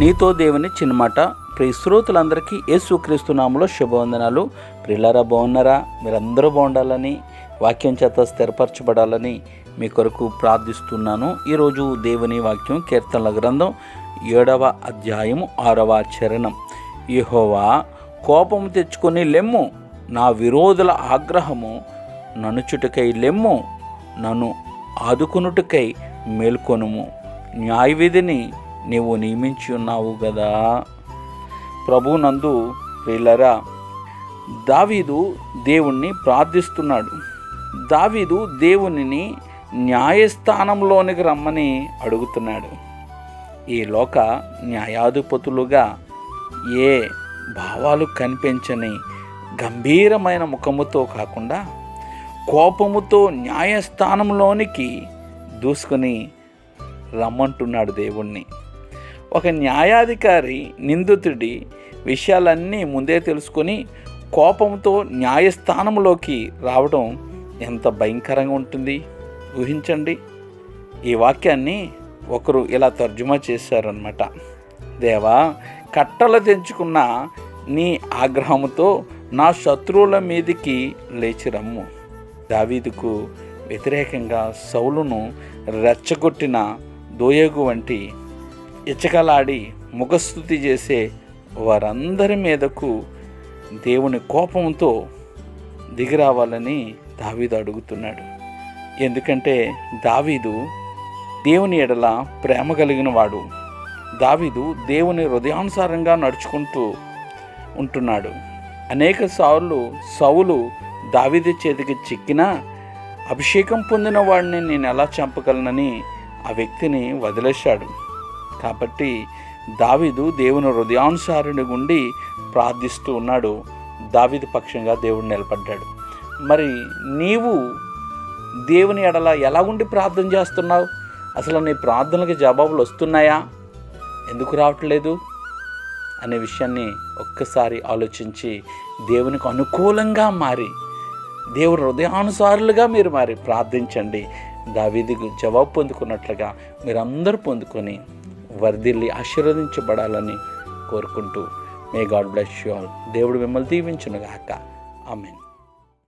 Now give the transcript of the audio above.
నీతో దేవుని చిన్నమాట. ప్రియ శ్రోతులందరికీ యేసుక్రీస్తు నామలో శుభవందనాలు. ప్రిల్లరా బాగున్నారా? మీరందరూ బాగుండాలని వాక్యం చేత స్థిరపరచబడాలని మీ కొరకు ప్రార్థిస్తున్నాను. ఈరోజు దేవుని వాక్యం కీర్తనల గ్రంథం ఏడవ అధ్యాయము ఆరవ చరణం. యహోవా కోపము తెచ్చుకొని లెమ్ము నా విరోధుల ఆగ్రహము ననుచుటకై లెమ్ము నన్ను ఆదుకునుటకై మేల్కొనుము. న్యాయవిధిని నీవు నియమించి ఉన్నావు కదా ప్రభు నందు ప్రియులరా దావీదు దేవుణ్ణి ప్రార్థిస్తున్నాడు. దావీదు దేవునిని న్యాయస్థానంలోనికి రమ్మని అడుగుతున్నాడు. ఈ లోక న్యాయాధిపతులుగా ఏ భావాలు కనిపించని గంభీరమైన ముఖముతో కాకుండా కోపముతో న్యాయస్థానంలోనికి దూసుకొని రమ్మంటున్నాడు దేవుణ్ణి. ఒక న్యాయాధికారి నిందితుడి విషయాలన్నీ ముందే తెలుసుకొని కోపంతో న్యాయస్థానంలోకి రావడం ఎంత భయంకరంగా ఉంటుంది. ఊహించండి. ఈ వాక్యాన్ని ఒకరు ఇలా తర్జుమా చేశారనమాట దేవా కట్టలు తెంచుకున్న నీ ఆగ్రహముతో నా శత్రువుల మీదికి లేచి రమ్ము. దావీదుకు వ్యతిరేకంగా సౌలును రెచ్చగొట్టిన దోయగు వంటి ఇచ్చకలాడి ముఖస్థుతి చేసే వారందరి మీదకు దేవుని కోపంతో దిగిరావాలని దావీదు అడుగుతున్నాడు. ఎందుకంటే దావీదు దేవుని ఎడల ప్రేమ కలిగిన వాడు దావీదు దేవుని హృదయానుసారంగా నడుచుకుంటూ ఉంటున్నాడు. అనేక సార్లు సౌలు దావీదు చేతికి చిక్కినా అభిషేకం పొందిన వాడిని నేను ఎలా చంపగలనని ఆ వ్యక్తిని వదిలేశాడు. కాబట్టి దావిదు దేవుని హృదయానుసారుని గుండి ప్రార్థిస్తూ ఉన్నాడు. దావిదు పక్షంగా దేవుడు నిలబడ్డాడు. మరి నీవు దేవుని ఎడల ఎలా ఉండి ప్రార్థన చేస్తున్నావు? అసలు నీ ప్రార్థనలకు జవాబులు వస్తున్నాయా? ఎందుకు రావట్లేదు అనే విషయాన్ని ఒక్కసారి ఆలోచించి దేవునికి అనుకూలంగా మారి దేవుని హృదయానుసారులుగా మీరు మారి ప్రార్థించండి. దావీదికి జవాబు పొందుకున్నట్లుగా మీరందరూ పొందుకొని వర్ధిల్లి ఆశీర్వదించబడాలని కోరుకుంటూ may God bless you all. దేవుడు మిమ్మల్ని దీవించునుగాక. ఆమెన్.